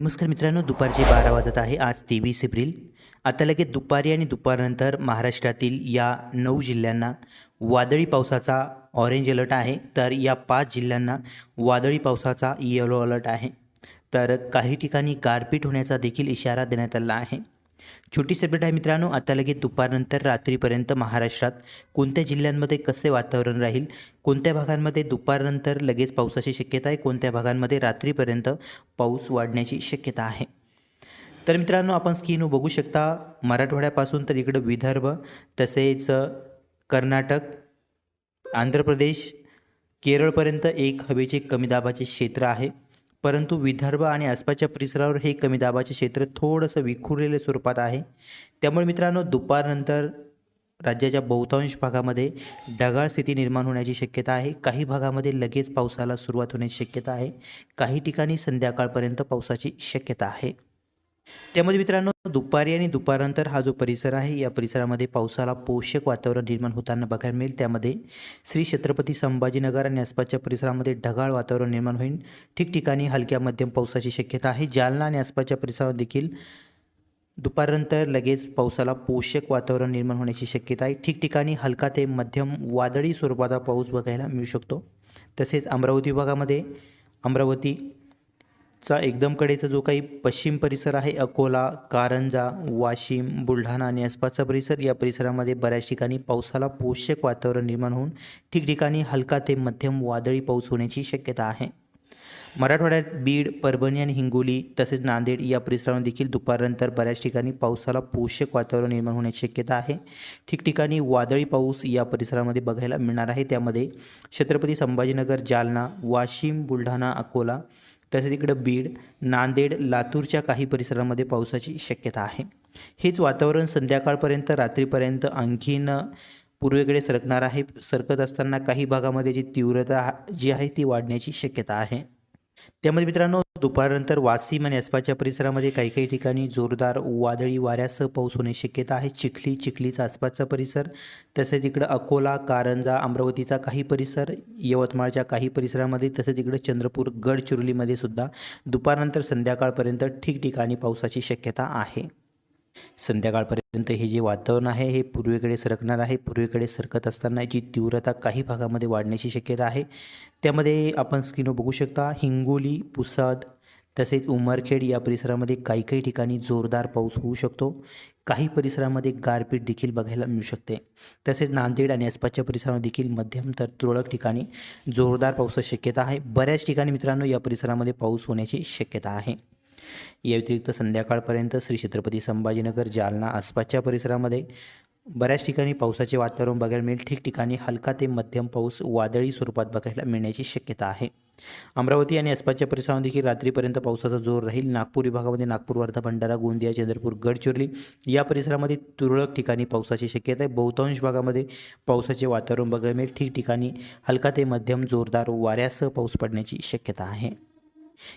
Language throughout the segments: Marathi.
नमस्कार मित्रांनो दुपारचे बारा वाजत आहे. आज तेवीस एप्रिल. आता लगेच दुपारी आणि दुपारनंतर महाराष्ट्रातील या नऊ जिल्ह्यांना वादळी पावसाचा ऑरेंज अलर्ट आहे. तर या पाच जिल्ह्यांना वादळी पावसाचा येलो अलर्ट आहे. तर काही ठिकाणी गारपीट होण्याचा देखील इशारा देण्यात आला आहे. छोटी सेपरेट आहे मित्रांनो आता लगेच दुपारनंतर रात्रीपर्यंत महाराष्ट्रात कोणत्या जिल्ह्यांमध्ये कसे वातावरण राहील कोणत्या भागांमध्ये दुपारनंतर लगेच पावसाची शक्यता आहे कोणत्या भागांमध्ये रात्रीपर्यंत पाऊस वाढण्याची शक्यता आहे? तर मित्रांनो आपण स्कीनू बघू शकता मराठवाड्यापासून तर इकडं विदर्भ तसेच कर्नाटक आंध्र प्रदेश केरळपर्यंत एक हवेचे कमी दाबाचे क्षेत्र आहे. परंतु विदर्भ आणि आसपासच्या परिसरावर हे कमी दाबाचे क्षेत्र थोडंसं विखुरलेल्या स्वरूपात आहे. त्यामुळे मित्रांनो दुपारनंतर राज्याच्या बहुतांश भागामध्ये ढगाळ स्थिती निर्माण होण्याची शक्यता आहे. काही भागामध्ये लगेच पावसाला सुरुवात होण्याची शक्यता आहे. काही ठिकाणी संध्याकाळपर्यंत पावसाची शक्यता आहे. त्यामध्ये मित्रांनो दुपारी आणि दुपारनंतर हा जो परिसर आहे या परिसरामध्ये पावसाला पोषक वातावरण निर्माण होताना बघायला मिळेल. त्यामध्ये श्री छत्रपती संभाजीनगर आणि आसपासच्या परिसरामध्ये ढगाळ वातावरण निर्माण होईल. ठिकठिकाणी हलक्या मध्यम पावसाची शक्यता आहे. जालना आणि आसपासच्या परिसरात देखील दुपारनंतर लगेच पावसाला पोषक वातावरण निर्माण होण्याची शक्यता आहे. ठिकठिकाणी हलका ते मध्यम वादळी स्वरूपाचा पाऊस बघायला मिळू शकतो. तसेच अमरावती विभागामध्ये अमरावती चा एकदम कडेचा जो काही पश्चिम परिसर आहे अकोला कारंजा वाशिम बुलढाणा आणि आसपासचा परिसर या परिसरामध्ये बऱ्याच ठिकाणी पावसाला पोषक वातावरण निर्माण होऊन ठिकठिकाणी हलका ते मध्यम वादळी पाऊस होण्याची शक्यता आहे. मराठवाड्यात बीड परभणी आणि हिंगोली तसेच नांदेड या परिसरामध्ये देखील दुपारनंतर बऱ्याच ठिकाणी पावसाला पोषक वातावरण निर्माण होण्याची शक्यता आहे. ठिकठिकाणी वादळी पाऊस या परिसरामध्ये बघायला मिळणार आहे. त्यामध्ये छत्रपती संभाजीनगर जालना वाशिम बुलढाणा अकोला तसेच इकडं बीड नांदेड लातूरच्या काही परिसरामध्ये पावसाची शक्यता आहे. हेच वातावरण संध्याकाळपर्यंत रात्रीपर्यंत आणखीन पूर्वेकडे सरकणार आहे. सरकत असताना काही भागामध्ये जी तीव्रता जी आहे ती वाढण्याची शक्यता आहे. त्यामध्ये मित्रांनो दुपारनंतर वाशिम आणि आसपासच्या परिसरामध्ये काही काही ठिकाणी जोरदार वादळी वाऱ्यासह पाऊस होण्याची शक्यता आहे. चिखली चिखलीचा आसपासचा परिसर तसेच इकडं अकोला कारंजा अमरावतीचा काही परिसर यवतमाळच्या काही परिसरामध्ये तसेच इकडं चंद्रपूर गडचिरोलीमध्ये सुद्धा दुपारनंतर संध्याकाळपर्यंत ठिकठिकाणी पावसाची शक्यता आहे. संध्याकाळपर्यंत हे जे वातावरण आहे हे पूर्वेकडे सरकणार आहे. पूर्वेकडे सरकत असताना जी तीव्रता काही भागामध्ये वाढण्याची शक्यता आहे त्यामध्ये आपण स्क्रीनवर बघू शकता हिंगोली पुसद तसेच उमरखेड या परिसरामध्ये काही काही ठिकाणी जोरदार पाऊस होऊ शकतो. काही परिसरामध्ये गारपीट देखील बघायला मिळू शकते. तसेच नांदेड आणि आसपासच्या परिसरामध्ये देखील मध्यम तर तुरळक ठिकाणी जोरदार पावसाची शक्यता आहे. बऱ्याच ठिकाणी मित्रांनो या परिसरामध्ये पाऊस होण्याची शक्यता आहे. या व्यतिरिक्त संध्याकाळपर्यंत श्री छत्रपती संभाजीनगर जालना आसपासच्या परिसरामध्ये बऱ्याच ठिकाणी पावसाचे वातावरण बघायला मिळेल. ठिकठिकाणी हलका ते मध्यम पाऊस वादळी स्वरूपात बघायला मिळण्याची शक्यता आहे. अमरावती आणि आसपासच्या परिसरामध्ये देखील रात्रीपर्यंत पावसाचा जोर राहील. नागपूर विभागामध्ये नागपूर वर्धा भंडारा गोंदिया चंद्रपूर गडचिरोली या परिसरामध्ये तुरळक ठिकाणी पावसाची शक्यता आहे. बहुतांश भागामध्ये पावसाचे वातावरण बघायला मिळेल. ठिकठिकाणी हलका ते मध्यम जोरदार वाऱ्यासह पाऊस पडण्याची शक्यता आहे.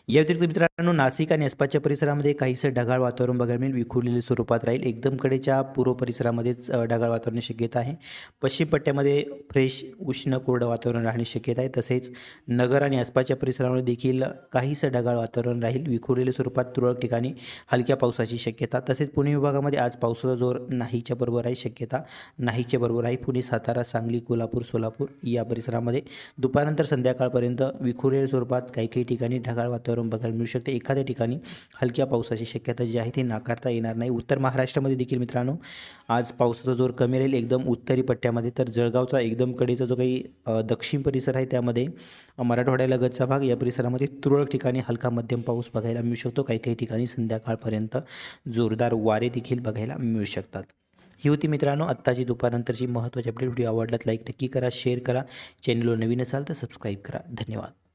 या व्यतिरिक्त मित्रांनो नाशिक आणि आसपासच्या परिसरामध्ये काहीसं ढगाळ वातावरण बघायला मिळेल. विखुरलेले स्वरूपात राहील. एकदम कडेच्या पूर्व परिसरामध्येच ढगाळ वातावरण शक्यता आहे. पश्चिम पट्ट्यामध्ये फ्रेश उष्ण कोरडं वातावरण राहण्याची शक्यता आहे. तसेच नगर आणि आसपासच्या परिसरामध्ये देखील काहीसं ढगाळ वातावरण राहील. विखुरलेल्या स्वरूपात तुरळक ठिकाणी हलक्या पावसाची शक्यता. तसेच पुणे विभागामध्ये आज पावसाचा जोर नाहीच्या बरोबर आहे शक्यता नाहीच्या बरोबर आहे. पुणे सातारा सांगली कोल्हापूर सोलापूर या परिसरामध्ये दुपारनंतर संध्याकाळपर्यंत विखुरलेल्या स्वरूपात काही काही ठिकाणी ढगाळ वातावरण बघायला मिळू शकते. एखाद्या ठिकाणी हलक्या पावसाची शक्यता जी आहे ती नाकारता येणार नाही. उत्तर महाराष्ट्रामध्ये देखील मित्रांनो आज पावसाचा जोर कमी राहील. एकदम उत्तरी पट्ट्यामध्ये. तर जळगावचा एकदम कडेचा जो काही दक्षिण परिसर आहे त्यामध्ये मराठवाड्यालगतचा भाग या परिसरामध्ये तुरळक ठिकाणी हलका मध्यम पाऊस बघायला मिळू शकतो. काही काही ठिकाणी संध्याकाळपर्यंत जोरदार वारे देखील बघायला मिळू शकतात. ही होती मित्रांनो आत्ताची दुपारनंतरची महत्त्वाची अपडेट व्हिडिओ आवडलात लाईक नक्की करा शेअर करा. चॅनलवर नवीन असाल तर सबस्क्राईब करा. धन्यवाद.